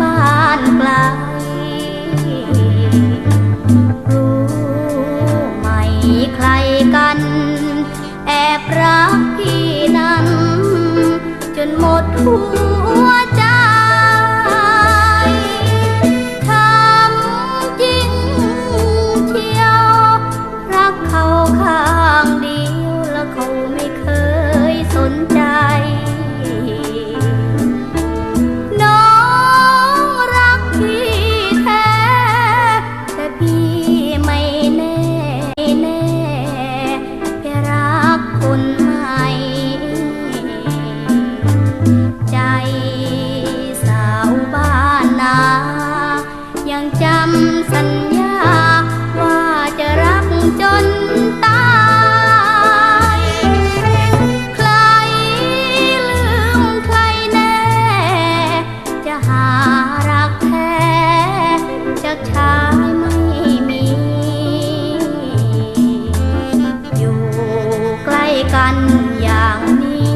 บ้านไกลรู้ไหมใครกัน แอบรักที่นั้น จนหมดหัว อย่างนี้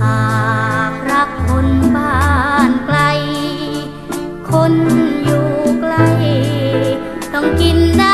หากรักคนบ้านไกล คนอยู่ไกล ต้องกินได้